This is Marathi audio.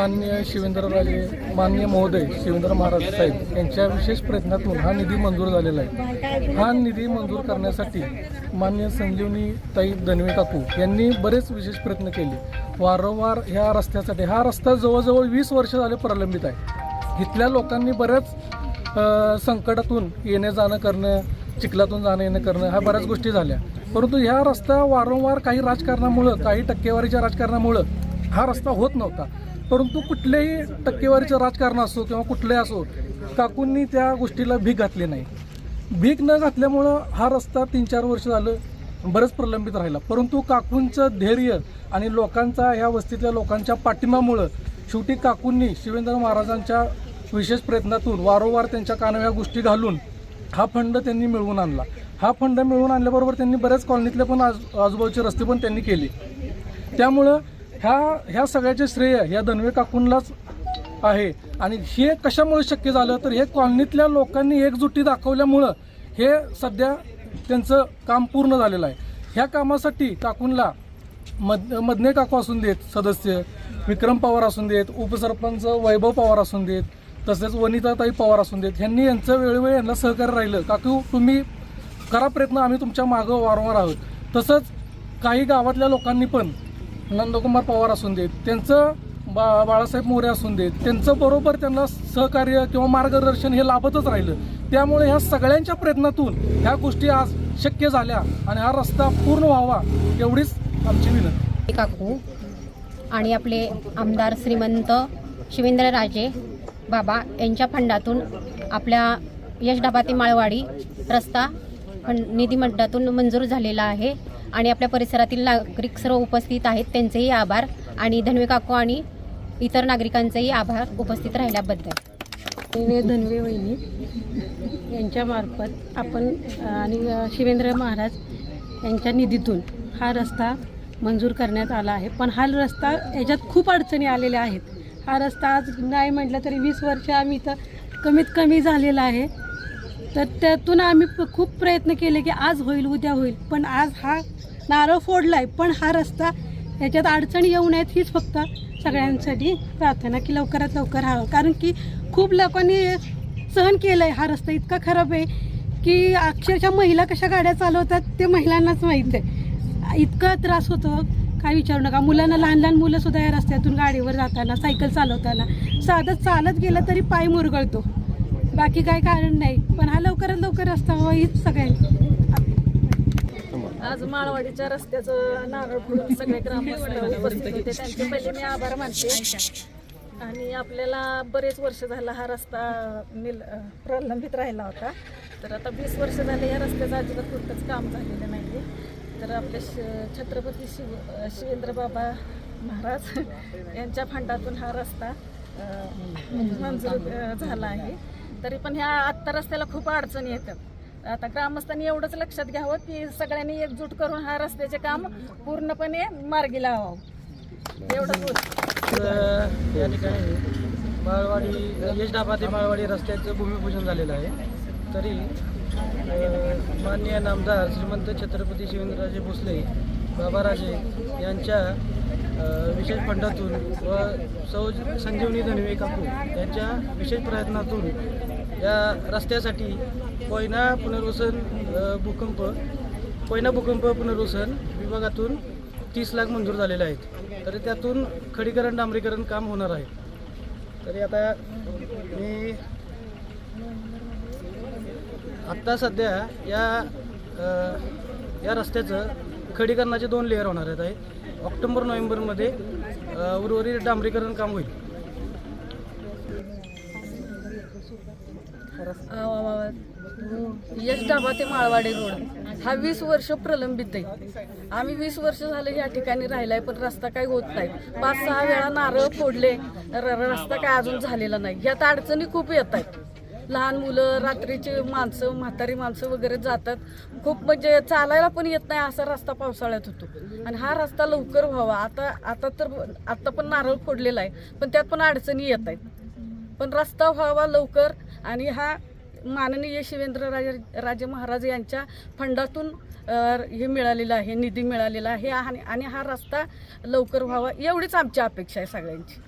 माननीय शिवेंद्रराजे माननीय महोदय शिवेंद्र महाराज साहेब यांच्या विशेष प्रयत्नातून हा निधी मंजूर झालेला आहे. हा निधी मंजूर करण्यासाठी माननीय संजीवनी ताई दनवे काकू यांनी बरेच विशेष प्रयत्न केले. वारंवार ह्या रस्त्यासाठी हा रस्ता जवळजवळ वीस वर्ष झाले प्रलंबित आहे. इथल्या लोकांनी बऱ्याच संकटातून येणं जाणं करणं चिखलातून जाणं येणं करणं ह्या बऱ्याच गोष्टी झाल्या. परंतु ह्या रस्ता वारंवार काही राजकारणामुळं काही टक्केवारीच्या राजकारणामुळं हा रस्ता होत नव्हता. परंतु कुठल्याही टक्केवारीचं राजकारण असो किंवा कुठलंही असो काकूंनी त्या गोष्टीला भीक घातली नाही. भीक न घातल्यामुळं हा रस्ता तीन चार वर्ष झालं बरंच प्रलंबित राहिला. परंतु काकूंचं धैर्य आणि लोकांचा ह्या वस्तीतल्या लोकांच्या पाठिंबामुळं शेवटी काकूंनी शिवेंद्र महाराजांच्या विशेष प्रयत्नातून वारंवार त्यांच्या कानाव्या गोष्टी घालून हा फंड त्यांनी मिळवून आणला. हा फंड मिळवून आणल्याबरोबर त्यांनी बऱ्याच कॉलनीतले पण आज आजूबाजूचे रस्ते पण त्यांनी केले. त्यामुळं ह्या ह्या सगळ्याचे श्रेय ह्या दनवे काकूंलाच आहे. आणि हे कशामुळे शक्य झालं? तर हे कॉलनीतल्या लोकांनी एकजुटी दाखवल्यामुळं हे सध्या त्यांचं काम पूर्ण झालेलं आहे. ह्या कामासाठी काकूंला मद मदने काकू असून देत सदस्य विक्रम पवार असून देत उपसरपंच वैभव पवार असून देत तसेच वनिताताई पवार असून देत ह्यांनी यांचं वेळोवेळी यांना सहकार्य राहिलं. काकू तुम्ही करा प्रयत्न आम्ही तुमच्या मागं वारंवार आहोत. तसंच काही गावातल्या लोकांनी पण नंदकुमार पवार असून देत त्यांचं बा बाळासाहेब मोरे असून देत त्यांचं बरोबर त्यांना सहकार्य किंवा मार्गदर्शन हे लाभतच राहिलं. त्यामुळे ह्या सगळ्यांच्या प्रयत्नातून ह्या गोष्टी आज शक्य झाल्या आणि हा रस्ता पूर्ण व्हावा एवढीच आमची विनंती. काकू आणि आपले आमदार श्रीमंत शिवेंद्रराजे बाबा यांच्या फंडातून आपल्या यश डबा ते माळवाडी रस्ता फंड निधी मंडळातून मंजूर झालेला आहे. आणि आपल्या परिसरातील नागरिक सर्व उपस्थित आहेत. त्यांचेही आभार आणि धनवे काकू आणि इतर नागरिकांचेही आभार उपस्थित राहिल्याबद्दल. विनय धनवे वहिनी. यांच्यामार्फत आपण आणि शिवेंद्र महाराज यांच्या निधीतून हा रस्ता मंजूर करण्यात आला आहे. पण हा रस्ता याच्यात खूप अडचणी आलेल्या आहेत. हा रस्ता आज नाही म्हटलं तरी वीस वर्ष आम्ही इथं कमीत कमी झालेला आहे. तर त्यातून आम्ही प- खूप प्रयत्न केले की आज होईल उद्या होईल. पण आज हा नारळ फोडला आहे पण हा रस्ता याच्यात अडचणी येऊ नयेत हीच फक्त सगळ्यांसाठी प्रार्थना की लवकरात लवकर हवं कारण की खूप लोकांनी सहन केलं आहे हा रस्ता. इतका खराब आहे की अक्षरशः महिला कशा गाड्या चालवतात ते महिलांनाच माहीत आहे. इतका त्रास होतो काय विचारू नका. मुलांना लहान लहान मुलं सुद्धा या रस्त्यातून गाडीवर जाताना सायकल चालवताना साधं चालत गेलं तरी पाय मुरगळतो. बाकी काय कारण नाही पण हा लवकरात लवकर रस्ता व्हावा हीच सगळ्यांनी आज माळवाडीच्या रस्त्याचं नारळ फोडून सगळे ग्रामस्थ उपस्थित होते. त्यांचे पहिले मी आभार मानते. आणि आपल्याला बरेच वर्ष झाला हा रस्ता निल प्रलंबित राहिला होता. तर आता वीस वर्ष झाले या रस्त्याचं अजिबात कुठलंच काम झालेलं नाही तर आपले श छत्रपती शिव शिवेंद्र बाबा महाराज यांच्या फंडातून हा रस्ता मंजूर झाला आहे. तरी पण ह्या आत्ता रस्त्याला खूप अडचणी येतात. आता ग्रामस्थांनी एवढंच लक्षात घ्यावं की सगळ्यांनी एकजूट करून हा रस्त्याचे काम पूर्णपणे मार्गी लावावं. एवढंच या ठिकाणी माळवाडी यश ते माळवाडी रस्त्याचं भूमिपूजन झालेलं आहे. तरी मान्य नामदार श्रीमंत छत्रपती शिवेंद्रराजे भोसले बाबाराजे यांच्या विशेष फंडातून व सौ संजीवनी धनवे काकू यांच्या विशेष प्रयत्नातून या रस्त्यासाठी कोयना पुनर्वसन भूकंप. कोयना भूकंप पुनर्वसन विभागातून तीस लाख मंजूर झालेले आहेत. तर त्यातून खडीकरण डांबरीकरण काम होणार आहे. तरी आता मी आत्ता सध्या या या रस्त्याचं खडीकरणाचे दोन लेअर होणार आहेत. आहे ऑक्टोबर नोव्हेंबरमध्ये उर्वरित डांबरीकरण काम होईल. यश डाबा ते माळवाडी रोड. हा वीस वर्ष प्रलंबित आहे. आम्ही वीस वर्ष झालं या ठिकाणी राहिलाय पण रस्ता काही होत नाही. पाच सहा वेळा नारळ फोडले रस्ता काय अजून झालेला नाही. ह्यात अडचणी खूप येत आहेत. लहान मुलं रात्रीची माणसं म्हातारी माणसं वगैरे जातात. खूप म्हणजे चालायला पण येत नाही असा रस्ता पावसाळ्यात होतो. आणि हा रस्ता लवकर व्हावा. आता आता तर आता पण नारळ फोडलेला आहे पण त्यात पण अडचणी येत आहेत. पण रस्ता व्हावा लवकर आणि हा माननीय शिवेंद्र राजे राजे महाराज यांच्या फंडातून हे मिळालेलं आहे निधी मिळालेला आहे आणि आणि हा रस्ता लवकर व्हावा एवढीच आमची अपेक्षा आहे सगळ्यांची.